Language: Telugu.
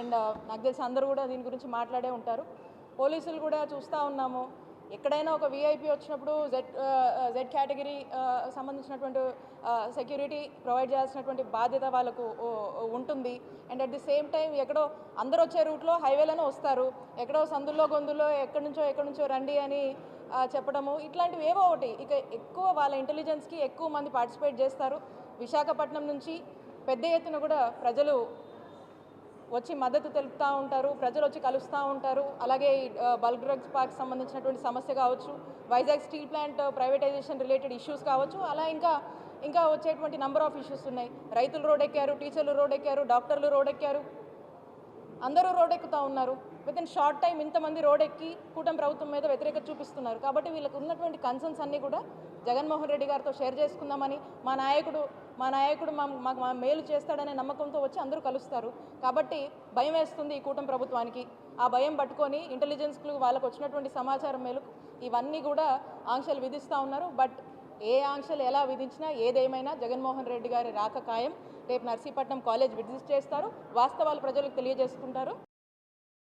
అండ్ నాకు తెలిసి అందరూ కూడా దీని గురించి మాట్లాడే ఉంటారు. పోలీసులు కూడా చూస్తూ ఉన్నాము. ఎక్కడైనా ఒక వీఐపీ వచ్చినప్పుడు జెడ్ జెడ్ కేటగిరీ సంబంధించినటువంటి సెక్యూరిటీ ప్రొవైడ్ చేయాల్సినటువంటి బాధ్యత వాళ్ళకు ఉంటుంది. And at the same time ఎక్కడో అందరూ వచ్చే రూట్లో హైవేలోనే వస్తారు. ఎక్కడో సందుల్లో గొంతుల్లో ఎక్కడి నుంచో ఎక్కడి నుంచో రండి అని చెప్పడము. ఇట్లాంటివి ఏవో ఒకటి. ఇక ఎక్కువ వాళ్ళ ఇంటెలిజెన్స్కి ఎక్కువ మంది పార్టిసిపేట్ చేస్తారు. విశాఖపట్నం నుంచి పెద్ద ఎత్తున కూడా ప్రజలు వచ్చి మద్దతు తెలుపుతూ ఉంటారు ప్రజలు వచ్చి కలుస్తూ ఉంటారు. అలాగే బల్క్ డ్రగ్స్ పార్క్ సంబంధించినటువంటి సమస్య కావచ్చు Vizag steel plant privatization related issues కావచ్చు అలా ఇంకా ఇంకా వచ్చేటువంటి నంబర్ ఆఫ్ ఇష్యూస్ ఉన్నాయి. రైతులు రోడ్ ఎక్కారు టీచర్లు రోడ్ ఎక్కారు డాక్టర్లు రోడ్ ఎక్కారు అందరూ రోడ్ ఎక్కుతూ ఉన్నారు. విత్ ఇన్ షార్ట్ టైం ఇంతమంది రోడ్ ఎక్కి కూటమి ప్రభుత్వం మీద వ్యతిరేకత చూపిస్తున్నారు. కాబట్టి వీళ్ళకు ఉన్నటువంటి కన్సర్న్స్ అన్నీ కూడా జగన్మోహన్ రెడ్డి గారితో షేర్ చేసుకుందామని మా నాయకుడు మా నాయకుడు మా మాకు మా మేలు చేస్తాడనే నమ్మకంతో వచ్చి అందరూ కలుస్తారు. కాబట్టి భయం వేస్తుంది ఈ కూటమి ప్రభుత్వానికి. ఆ భయం పట్టుకొని ఇంటెలిజెన్స్కు వాళ్ళకు వచ్చినటువంటి సమాచారం మేరకు ఇవన్నీ కూడా ఆంక్షలు విధిస్తూ ఉన్నారు. బట్ ఏ ఆంక్షలు ఎలా విధించినా ఏదేమైనా జగన్మోహన్ రెడ్డి గారి రాక ఖాయం. రేపు నర్సీపట్నం కాలేజ్ విజిట్ చేస్తారు. వాస్తవాలు ప్రజలకు తెలియజేసుకుంటారు.